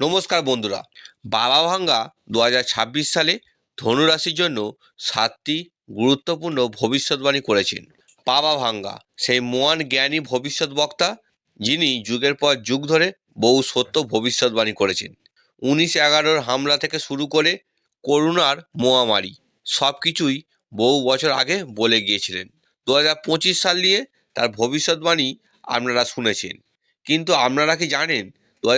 নমস্কার বন্ধুরা। বাবা ভাঙ্গা দু হাজার ছাব্বিশ সালে ধনুরাশির জন্য সাতটি গুরুত্বপূর্ণ ভবিষ্যৎবাণী করেছেন। বাবা ভাঙ্গা, সেই মহান জ্ঞানী ভবিষ্যৎ বক্তা যিনি যুগের পর যুগ ধরে বহু সত্য ভবিষ্যৎবাণী করেছেন। উনিশ এগারোর হামলা থেকে শুরু করে করুণার মহামারী সব কিছুই বহু বছর আগে বলে গিয়েছিলেন। দু সাল নিয়ে তার ভবিষ্যৎবাণী আপনারা শুনেছেন। কিন্তু আপনারা কি জানেন দু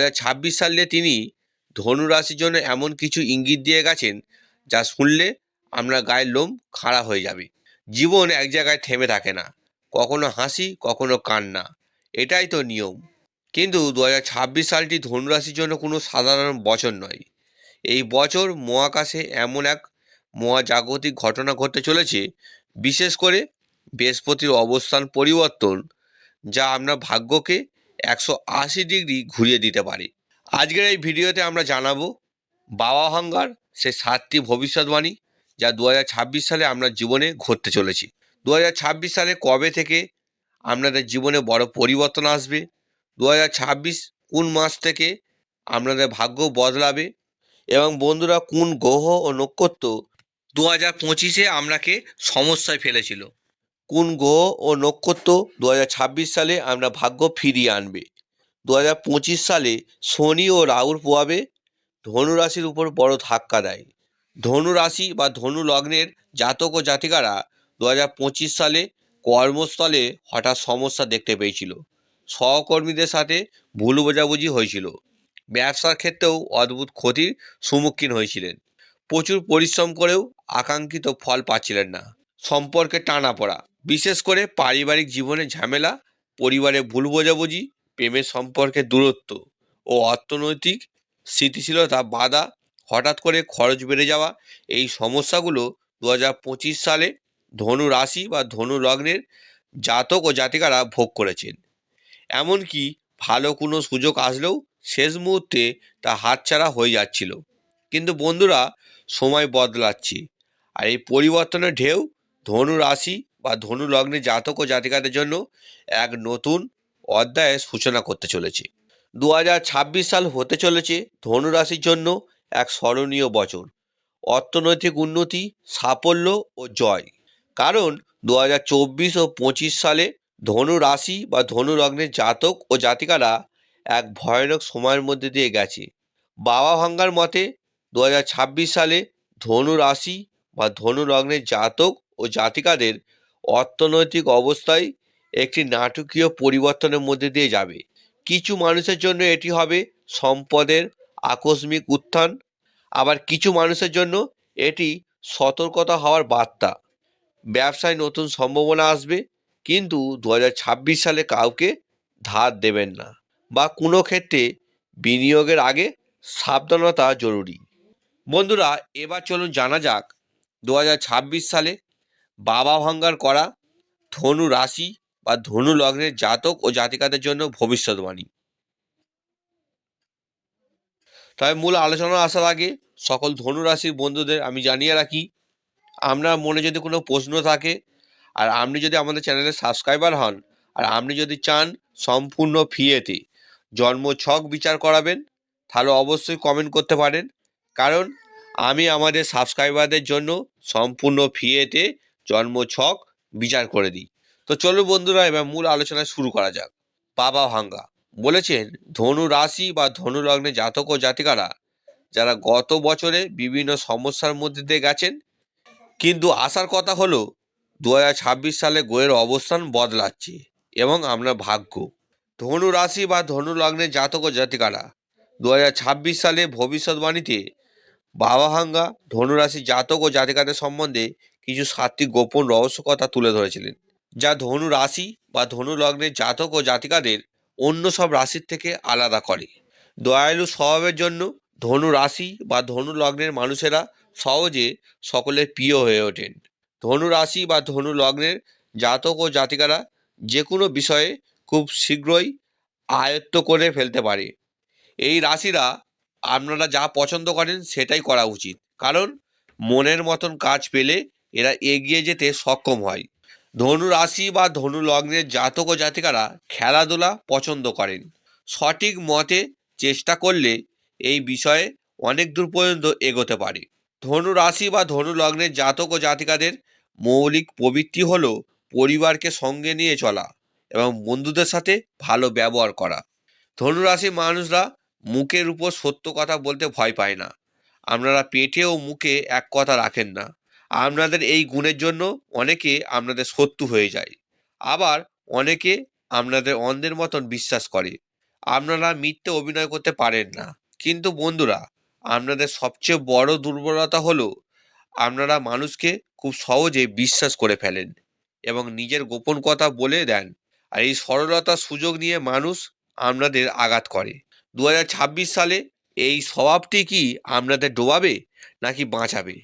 সালে তিনি ধনুরাশির জন্য এমন কিছু ইঙ্গিত দিয়ে গেছেন যা শুনলে আপনার গায়ের লোম খাড়া হয়ে যাবে। জীবন এক জায়গায় থেমে থাকে না। কখনো হাসি, কখনো কান্না। এটাই তো নিয়ম। কিন্তু দু ছাব্বিশ সালটি ধনুরাশির জন্য কোনো সাধারণ বছর নয়। এই বছর মহাকাশে এমন এক মহাজাগতিক ঘটনা ঘটতে চলেছে, বিশেষ করে বৃহস্পতির অবস্থান পরিবর্তন, যা আপনার ভাগ্যকে একশো আশি ডিগ্রি ঘুরিয়ে দিতে পারে। আজকের এই ভিডিওতে আমরা জানাব, বাবা ভাঙ্গার সে সাতটি ভবিষ্যৎবাণী যা দু সালে আমরা জীবনে ঘটতে চলেছি। দু সালে কবে থেকে আপনাদের জীবনে বড় পরিবর্তন আসবে? দু কোন মাস থেকে আপনাদের ভাগ্য বদলাবে? এবং বন্ধুরা, কোন গ্রহ ও নক্ষত্র দু হাজার পঁচিশে আপনাকে সমস্যায় ফেলেছিল? কোন গ্রহ ও নক্ষত্র দু সালে আমরা ভাগ্য ফিরিয়ে আনবে? দু হাজার পঁচিশ সালে শনি ও রাহুর প্রভাবে ধনুরাশির উপর বড় ধাক্কা দেয়। ধনু রাশি বা ধনু লগ্নের জাতক ও জাতিকারা দু হাজার পঁচিশ সালে কর্মস্থলে হঠাৎ সমস্যা দেখতে পেয়েছিল। সহকর্মীদের সাথে ভুল বোঝাবুঝি হয়েছিল। ব্যবসার ক্ষেত্রেও অদ্ভুত ক্ষতির সম্মুখীন হয়েছিলেন। প্রচুর পরিশ্রম করেও আকাঙ্ক্ষিত ফল পাচ্ছিলেন না। সম্পর্কে টানা পড়া। বিশেষ করে পারিবারিক জীবনে ঝামেলা, পরিবারে ভুল বোঝাবুঝি, প্রেমের সম্পর্কে দূরত্ব ও অর্থনৈতিক স্থিতিশীলতা বাধা, হঠাৎ করে খরচ বেড়ে যাওয়া, এই সমস্যাগুলো দু হাজার পঁচিশ সালে ধনু রাশি বা ধনু লগ্নের জাতক ও জাতিকারা ভোগ করেছেন। এমনকি ভালো কোনো সুযোগ আসলেও শেষ মুহূর্তে তা হাতছাড়া হয়ে যাচ্ছিল। কিন্তু বন্ধুরা, সময় বদলাচ্ছে আর এই পরিবর্তনের ঢেউ ধনু রাশি বা ধনু লগ্নে জাতক ও জাতিকাদের জন্য এক নতুন অধ্যায়ের সূচনা করতে চলেছে। দু হাজার ছাব্বিশ সাল হতে চলেছে ধনু রাশির জন্য এক স্মরণীয় বছর অর্থনৈতিক উন্নতি, সাফল্য ও জয়। কারণ দু হাজার চব্বিশ ও পঁচিশ সালে ধনু রাশি বা ধনু লগ্নের জাতক ও জাতিকারা এক ভয়ানক সময়ের মধ্যে দিয়ে গেছে। বাবা ভাঙ্গার মতে দু হাজার ছাব্বিশ সালে ধনু রাশি বা ধনু লগ্নের জাতক ও জাতিকাদের অর্থনৈতিক অবস্থায় একটি নাটকীয় পরিবর্তনের মধ্যে দিয়ে যাবে। কিছু মানুষের জন্য এটি হবে সম্পদের আকস্মিক উত্থান, আবার কিছু মানুষের জন্য এটি সতর্কতা হওয়ার বার্তা। ব্যবসায় নতুন সম্ভাবনা আসবে, কিন্তু দু হাজার ছাব্বিশ সালে কাউকে ধার দেবেন না বা কোনো ক্ষেত্রে বিনিয়োগের আগে সাবধানতা জরুরি। বন্ধুরা, এবার চলুন জানা যাক দু হাজার ছাব্বিশ সালে বাবা ভাঙ্গার করা, ধনু রাশি বা ধনু লগ্নের জাতক ও জাতিকাদের জন্য ভবিষ্যৎবাণী তবে মূল আলোচনা আসার আগে সকল ধনু রাশির বন্ধুদের আমি জানিয়ে রাখি আপনার মনে যদি কোনো প্রশ্ন থাকে আর আপনি যদি আমাদের চ্যানেলের সাবস্ক্রাইবার হন আর আপনি যদি চান সম্পূর্ণ ফিয়েতে জন্ম ছক বিচার করাবেন, তাহলে অবশ্যই কমেন্ট করতে পারেন। কারণ আমি আমাদের সাবস্ক্রাইবারদের জন্য সম্পূর্ণ ফিয়েতে জন্ম ছক বিচার করে দিই। তো চলো বন্ধুরা, এবার মূল আলোচনা শুরু করা যাক। বাবা ভাঙ্গা বলেছেন, ধনু রাশি বা ধনু লগ্নে জাতক ও জাতিকারা যারা গত বছরে বিভিন্ন সমস্যার মধ্যে দিয়ে গেছেন, কিন্তু আসার কথা হলো দু হাজার ছাব্বিশ সালে গোয়ের অবস্থান বদলাচ্ছে এবং আমরা ভাগ্য। ধনু রাশি বা ধনু লগ্নের জাতক ও জাতিকারা দু হাজার ছাব্বিশ সালে ভবিষ্যৎবাণীতে বাবাহাঙ্গা ধনুরাশি জাতক ও জাতিকাদের সম্বন্ধে কিছু সাতটি গোপন রহস্য কথা তুলে ধরেছিলেন, যা ধনু রাশি বা ধনু লগ্নের জাতক ও জাতিকাদের অন্য সব রাশির থেকে আলাদা করে। দয়ালু স্বভাবের জন্য ধনু রাশি বা ধনু লগ্নের মানুষেরা সহজে সকলের প্রিয় হয়ে ওঠেন। ধনু রাশি বা ধনু লগ্নের জাতক ও জাতিকারা যে কোনো বিষয়ে খুব শীঘ্রই আয়ত্ত করে ফেলতে পারে। এই রাশিরা আপনারা যা পছন্দ করেন সেটাই করা উচিত, কারণ মনের মতন কাজ পেলে এরা এগিয়ে যেতে সক্ষম হয়। ধনু রাশি বা ধনু লগ্নের জাতক ও জাতিকারা খেলাধুলা পছন্দ করেন। সঠিক মতে চেষ্টা করলে এই বিষয়ে অনেক দূর পর্যন্ত এগোতে পারে। ধনু রাশি বা ধনু লগ্নের জাতক ও জাতিকাদের মৌলিক প্রবৃত্তি হলো পরিবারকে সঙ্গে নিয়ে চলা এবং বন্ধুদের সাথে ভালো ব্যবহার করা। ধনুরাশির মানুষরা মুখের উপর সত্য কথা বলতে ভয় পায় না। আপনারা পেটে ও মুখে এক কথা রাখেন না। আপনাদের এই গুণের জন্য অনেকে আপনাদের শত্রু হয়ে যায়। আবার অনেকে আপনাদের অন্ধের মতন বিশ্বাস করে। আপনারা মিথ্যে অভিনয় করতে পারেন না। কিন্তু বন্ধুরা, আপনাদের সবচেয়ে বড় দুর্বলতা হলো আপনারা মানুষকে খুব সহজে বিশ্বাস করে ফেলেন এবং নিজের গোপন কথা বলে দেন। আর এই সরলতার সুযোগ নিয়ে মানুষ আপনাদের আঘাত করে। দু হাজার ছাব্বিশ সালে এই স্বভাবটি কি আপনাদের ডোবাবে নাকি বাঁচাবে?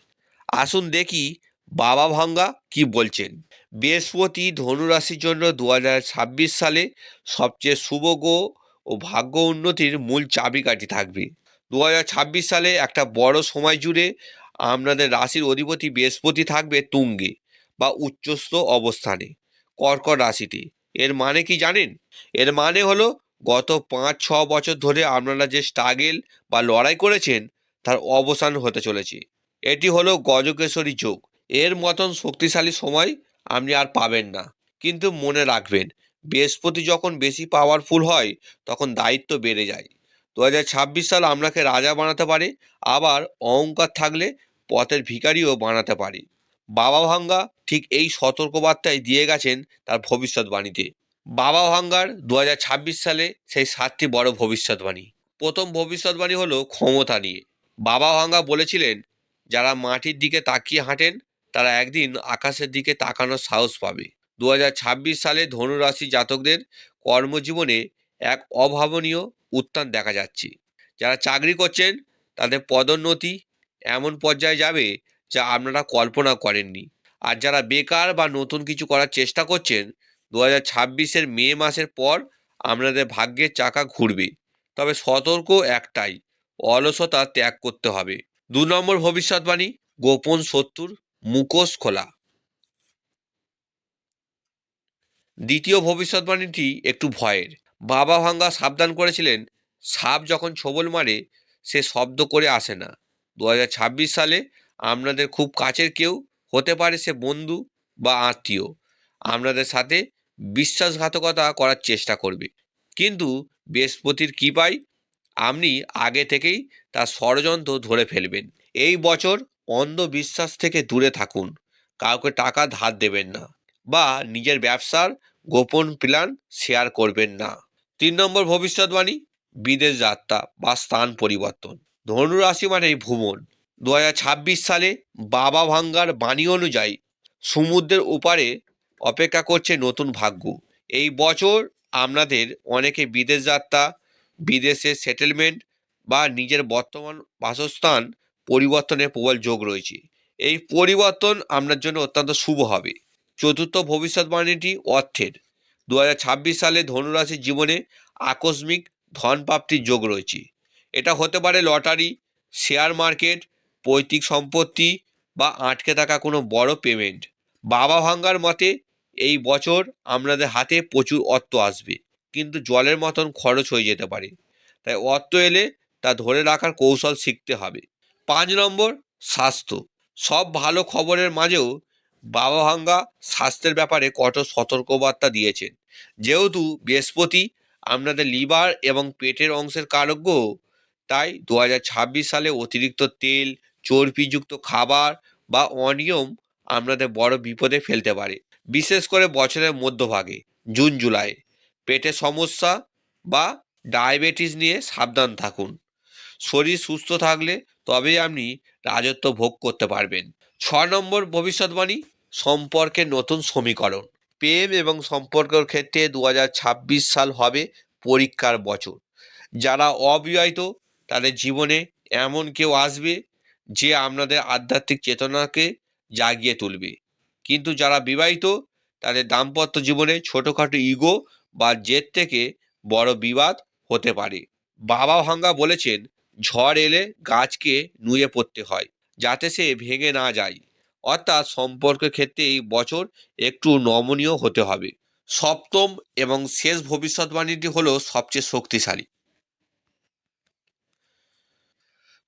আসুন দেখি বাবা ভাঙ্গা কি বলছেন। বৃহস্পতি ধনুরাশির জন্য দু হাজার ছাব্বিশ সালে সবচেয়ে শুভ গ্রহ ও ভাগ্য উন্নতির মূল চাবিকাঠি থাকবে। দু হাজার ছাব্বিশ সালে একটা বড় সময় জুড়ে আপনাদের রাশির অধিপতি বৃহস্পতি থাকবে তুঙ্গে বা উচ্চস্থ অবস্থানে, কর্কট রাশিতে। এর মানে কি জানেন? এর মানে হলো গত পাঁচ ছ বছর ধরে আপনারা যে স্ট্রাগেল বা লড়াই করেছেন, তার অবসান হতে চলেছে। এটি হলো গজকেশরী যোগ। এর মতন শক্তিশালী সময় আপনি আর পাবেন না। কিন্তু মনে রাখবেন, বৃহস্পতি যখন বেশি পাওয়ারফুল হয়, তখন দায়িত্ব বেড়ে যায়। দু হাজার ছাব্বিশ সাল আপনাকে রাজা বানাতে পারে, আবার অহংকার থাকলে পথের ভিখারিও বানাতে পারে। বাবা ভাঙ্গা ঠিক এই সতর্কবার্তাই দিয়ে গেছেন তার ভবিষ্যৎবাণীতে। বাবা ভাঙ্গার দু হাজার ছাব্বিশ সালে সেই সাতটি বড় ভবিষ্যৎবাণী। প্রথম ভবিষ্যৎবাণী হলো ক্ষমতা নিয়ে। বাবা ভাঙ্গা বলেছিলেন যারা মাটির দিকে তাকিয়ে হাঁটেন, তারা একদিন আকাশের দিকে তাকানোর সাহস পাবে। দু হাজার ছাব্বিশ সালে ধনুরাশি জাতকদের কর্মজীবনে এক অভাবনীয় উত্থান দেখা যাচ্ছে। যারা চাকরি করছেন, তাদের পদোন্নতি এমন পর্যায়ে যাবে যা আপনারা কল্পনা করেননি। আর যারা বেকার বা নতুন কিছু করার চেষ্টা করছেন দু হাজার ছাব্বিশের মে মাসের পর আপনাদের ভাগ্যের চাকা ঘুরবে। তবে সতর্ক একটাই, অলসতা ত্যাগ করতে হবে। দু নম্বর ভবিষ্যৎবাণী, গোপন শত্রুর মুখোশ খোলা। দ্বিতীয় ভবিষ্যৎবাণীটি একটু ভয়ের। বাবা ভাঙ্গা সাবধান করেছিলেন, সাপ যখন ছোবল মারে, সে শব্দ করে আসে না। দু হাজার ছাব্বিশ সালে আপনাদের খুব কাছের কেউ, হতে পারে সে বন্ধু বা আত্মীয়। আপনাদের সাথে বিশ্বাসঘাতকতা করার চেষ্টা করবে। কিন্তু বৃহস্পতির কৃপায় আপনি আগে থেকেই তার ষড়যন্ত্র ধরে ফেলবেন। এই বছর অন্ধবিশ্বাস থেকে দূরে থাকুন। কাউকে টাকা ধার দেবেন না বা নিজের ব্যবসার গোপন প্ল্যান শেয়ার করবেন না। তিন নম্বর ভবিষ্যৎবাণী, বিদেশ যাত্রা বা স্থান পরিবর্তন। ধনু রাশি মানেই ভ্রমণ। দু হাজার ছাব্বিশ সালে বাবা ভাঙ্গার বাণী অনুযায়ী সমুদ্রের ওপারে অপেক্ষা করছে নতুন ভাগ্য। এই বছর আপনাদের অনেকে বিদেশ যাত্রা, বিদেশে সেটেলমেন্ট বা নিজের বর্তমান বাসস্থান পরিবর্তনের প্রবল যোগ রয়েছে। এই পরিবর্তন আপনার জন্য অত্যন্ত শুভ হবে। চতুর্থ ভবিষ্যৎবাণীটি অর্থের। দু হাজার ছাব্বিশ সালে ধনুরাশির জীবনে আকস্মিক ধন প্রাপ্তির যোগ রয়েছে। এটা হতে পারে লটারি, শেয়ার মার্কেট, পৈতৃক সম্পত্তি বা আটকে থাকা কোনো বড় পেমেন্ট। বাবা ভাঙ্গার মতে, এই বছর আপনাদের হাতে প্রচুর অর্থ আসবে। কিন্তু জলের মতন খরচ হয়ে যেতে পারে। তাই অর্থ এলে তা ধরে রাখার কৌশল শিখতে হবে। পাঁচ নম্বর, স্বাস্থ্য। সব ভালো খবরের মাঝেও বাবা ভাঙ্গা স্বাস্থ্যের ব্যাপারে কঠোর সতর্কবার্তা দিয়েছেন। যেহেতু বৃহস্পতি, আপনাদের লিভার এবং পেটের অংশের কারজ্ঞ তাই দু হাজার ছাব্বিশ সালে অতিরিক্ত তেল, চর্বিযুক্ত খাবার বা অনিয়ম আপনাদের বড় বিপদে ফেলতে পারে। বিশেষ করে বছরের মধ্যভাগে, জুন, জুলাই। পেটের সমস্যা বা ডায়াবেটিস নিয়ে সাবধান থাকুন। শরীর সুস্থ থাকলে তবেই আপনি রাজত্ব ভোগ করতে পারবেন। ছ নম্বর ভবিষ্যৎবাণী, সম্পর্কের নতুন সমীকরণ। প্রেম এবং সম্পর্কের ক্ষেত্রে দু হাজার ছাব্বিশ সাল হবে পরীক্ষার বছর। যারা অবিবাহিত, তাদের জীবনে এমন কেউ আসবে যে আপনাদের আধ্যাত্মিক চেতনাকে জাগিয়ে তুলবে। কিন্তু যারা বিবাহিত, তাদের দাম্পত্য জীবনে ছোটোখাটো ইগো বা জেদ থেকে বড় বিবাদ হতে পারে। বাবা ভাঙ্গা বলেছেন ঝড় এলে গাছকে নুয়ে পড়তে হয়, যাতে সে ভেঙে না যায়। অর্থাৎ সম্পর্কের ক্ষেত্রে এই বছর একটু নমনীয় হতে হবে। সপ্তম এবং শেষ ভবিষ্যৎবাণীটি হলো সবচেয়ে শক্তিশালী।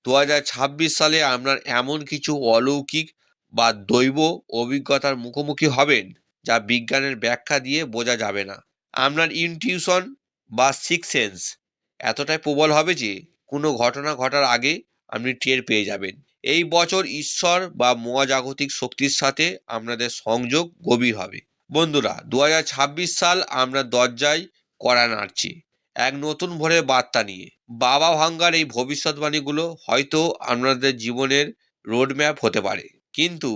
দু হাজার ছাব্বিশ সালে আপনার এমন কিছু অলৌকিক বা দৈব অভিজ্ঞতার মুখোমুখি হবেন যা বিজ্ঞানের ব্যাখ্যা দিয়ে বোঝা যাবে না। আপনার ইনটিউশন বা সিক্স সেন্স এতটাই প্রবল হবে যে কোনো ঘটনা ঘটার আগে আপনি টের পেয়ে যাবেন। এই বছর ঈশ্বর বা মহাজাগতিক শক্তির সাথে আপনাদের সংযোগ গভীর হবে। বন্ধুরা দু হাজার ছাব্বিশ সাল আমরা দরজায় কড়া নাড়ছি। এক নতুন ভোরের বার্তা নিয়ে। বাবা ভাঙ্গার এই ভবিষ্যৎবাণীগুলো হয়তো আপনাদের জীবনের রোডম্যাপ হতে পারে। কিন্তু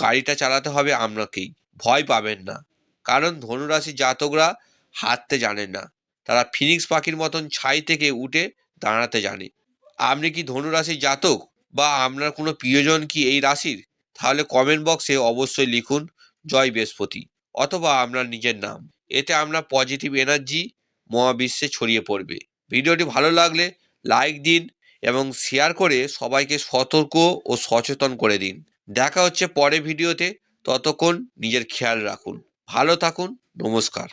গাড়িটা চালাতে হবে আপনাকেই। ভয় পাবেন না। কারণ ধনুরাশি জাতকরা হাঁটতে জানেন না। তারা ফিনিক্স পাখির মতন ছাই থেকে উঠে দাঁড়াতে জানে। আপনি কি ধনুরাশির জাতক বা আপনার কোনো প্রিয়জন কি এই রাশির? তাহলে কমেন্ট বক্সে অবশ্যই লিখুন, জয় বৃহস্পতি অথবা আপনার নিজের নাম। এতে আপনার পজিটিভ এনার্জি মহাবিশ্বে ছড়িয়ে পড়বে। ভিডিওটি ভালো লাগলে লাইক দিন এবং শেয়ার করে সবাইকে সতর্ক ও সচেতন করে দিন। দেখা হচ্ছে পরে ভিডিওতে। ততক্ষণ নিজের খেয়াল রাখুন। ভালো থাকুন। নমস্কার।